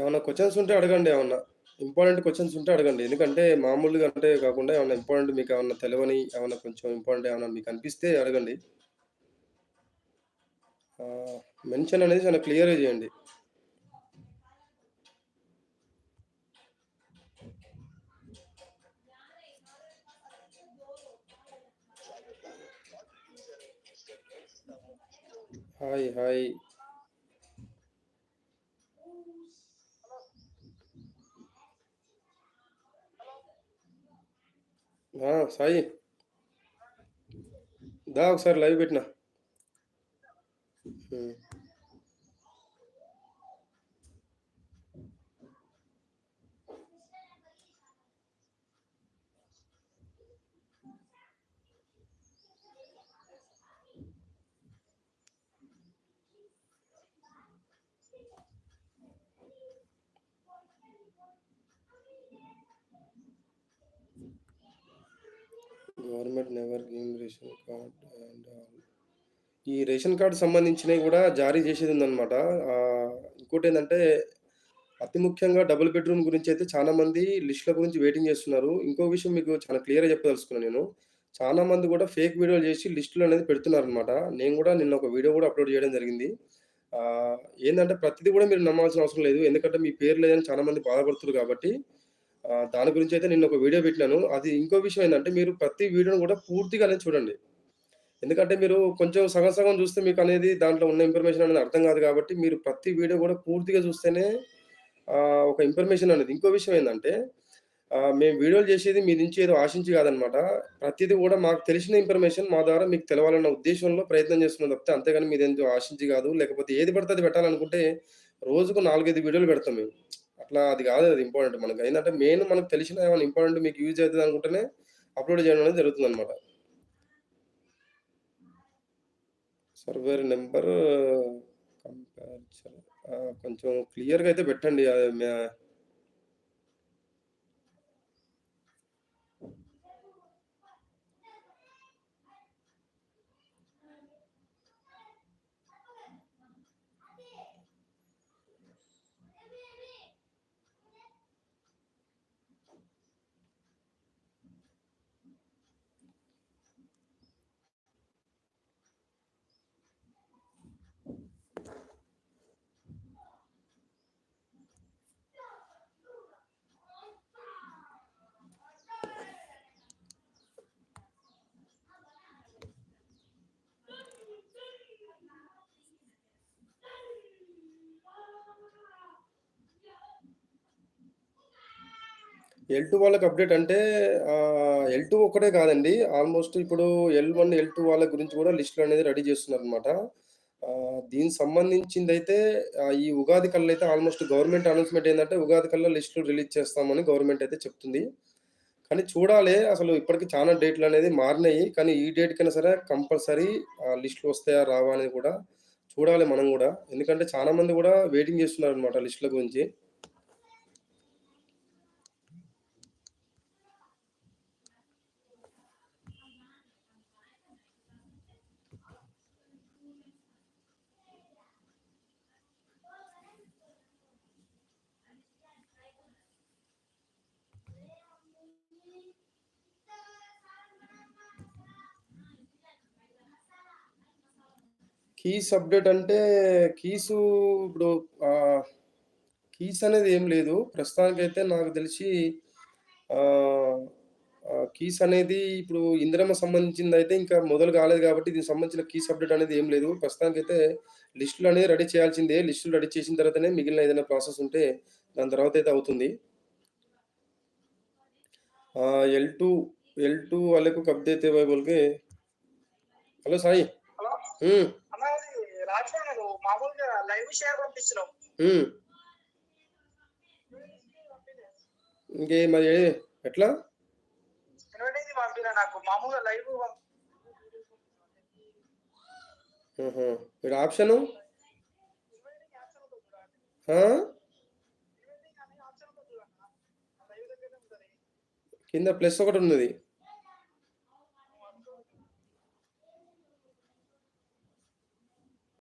ఏమైనా క్వశ్చన్స్ ఉంటే అడగండి ఏమన్నా. ఇంపార్టెంట్ క్వశ్చన్స్ ఉంటే అడగండి. ఎందుకంటే మామూలుగా అంటే కాకుండా ఏమైనా ఇంపార్టెంట్ మీకు ఏమైనా తెలియని ఏమన్నా కొంచెం ఇంపార్టెంట్ ఏమైనా మీకు అనిపిస్తే అడగండి. మెన్షన్ అనేది చాలా క్లియర్‌గా చేయండి. హాయ్. హాయ్. ఆ! సాయి. దా ఒకసారి లైవ్ పెట్టినా. Government never game ration card and ఈ రేషన్ కార్డు సంబంధించినవి కూడా జారీ చేసేది ఉందన్నమాట ఇంకోటి ఇంకోటేందంటే అతి ముఖ్యంగా డబుల్ బెడ్‌రూమ్ గురించి అయితే చాలా మంది లిస్టుల గురించి వెయిటింగ్ చేస్తున్నారు. ఇంకో విషయం మీకు చాలా క్లియర్‌గా చెప్పదలుచుకున్నాను నేను. చాలా మంది కూడా ఫేక్ వీడియోలు చేసి లిస్టులు అనేది పెడుతున్నారు అనమాట నేను కూడా నిన్న ఒక వీడియో కూడా అప్‌లోడ్ చేయడం జరిగింది. ఏంటంటే ఏందంటే కూడా మీరు నమ్మాల్సిన అవసరం లేదు. ఎందుకంటే మీ పేరు లేదని చాలా మంది బాధపడుతున్నారు కాబట్టి దాని గురించి అయితే నిన్న ఒక వీడియో పెట్టాను అది ఇంకో విషయం ఏంటంటే మీరు ప్రతి వీడియోను కూడా పూర్తిగా అనేది చూడండి. ఎందుకంటే మీరు కొంచెం సగం సగం చూస్తే మీకు అనేది దాంట్లో ఉన్న ఇన్ఫర్మేషన్ అనేది అర్థం కాదు కాబట్టి మీరు ప్రతి వీడియో కూడా పూర్తిగా చూస్తేనే ఒక ఇన్ఫర్మేషన్ అనేది. ఇంకో విషయం ఏంటంటే మేము వీడియోలు చేసేది మీ నుంచి ఏదో ఆశించి కాదనమాట. ప్రతిదీ కూడా మాకు తెలిసిన ఇన్ఫర్మేషన్ మా ద్వారా మీకు తెలవాలన్న ఉద్దేశంలో ప్రయత్నం చేస్తున్నాం తప్పితే అంతేగాని మీదేందో ఆశించి కాదు లేకపోతే ఏది పడితే అది పెట్టాలనుకుంటే రోజుకు 4, 5 వీడియోలు పెడతాం మేము. అట్లా అది కాదు అది ఇంపార్టెంట్ మనకి ఏంటంటే మెయిన్ మనకు తెలిసిన ఏమైనా ఇంపార్టెంట్ మీకు యూజ్ అవుతుంది అనుకుంటేనే అప్‌లోడ్ చేయడం అనేది జరుగుతుందనమాట. సర్వర్ సర్వేర్ కంపారిజన్ కొంచెం క్లియర్‌గా అయితే పెట్టండి. ఎల్ టూ వాళ్ళకి అప్‌డేట్ అంటే ఎల్ టూ ఒక్కటే కాదండి. ఆల్‌మోస్ట్ ఇప్పుడు ఎల్1, ఎల్2 వాళ్ళ గురించి కూడా లిస్టులనేది రెడీ చేస్తున్నారు అనమాట దీనికి సంబంధించింది అయితే ఈ ఉగాది కల్లా అయితే ఆల్‌మోస్ట్ గవర్నమెంట్ అనౌన్స్‌మెంట్ ఏంటంటే ఉగాది కల్లా లిస్టులు రిలీజ్ చేస్తామని గవర్నమెంట్ అయితే చెప్తుంది. కానీ చూడాలి అసలు ఇప్పటికి డేట్లు అనేది మారినాయి. కానీ ఈ డేట్ కైనా సరే కంపల్సరీ లిస్టులు వస్తాయా? రావా? అనేది కూడా చూడాలి మనం కూడా ఎందుకంటే చాలా మంది కూడా వెయిటింగ్ చేస్తున్నారు అనమాట లిస్టుల గురించి. కీస్ అప్‌డేట్ అంటే కీసు ఇప్పుడు కీస్ అనేది ఏం లేదు. ప్రస్తుతానికైతే నాకు తెలిసి కీస్ అనేది ఇప్పుడు ఇందిరమ్మ సంబంధించిందయితే ఇంకా మొదలు కాలేదు కాబట్టి దీనికి సంబంధించిన కీస్ అప్‌డేట్ అనేది ఏం లేదు. ప్రస్తుతానికైతే లిస్టులనేది రెడీ చేయాల్సిందే. లిస్టులు రెడీ చేసిన తర్వాతనే మిగిలిన ఏదైనా ప్రాసెస్ ఉంటే దాని తర్వాతయితే అవుతుంది. ఆ! ఎల్2, ఎల్2 వాళ్ళకు కబ్ దేతే భాయ్ బోల్‌కే హలో సాయి. హలో! షేర్ పంపించినావు. హ్మ్. ఇంకే మరి ఎట్లా? ఇన్వైటీది పంపినా నాకు మామూలుగా లైవ్! ఇక్కడ ఆప్షను? కింద ప్లస్ ఒకటున్నది.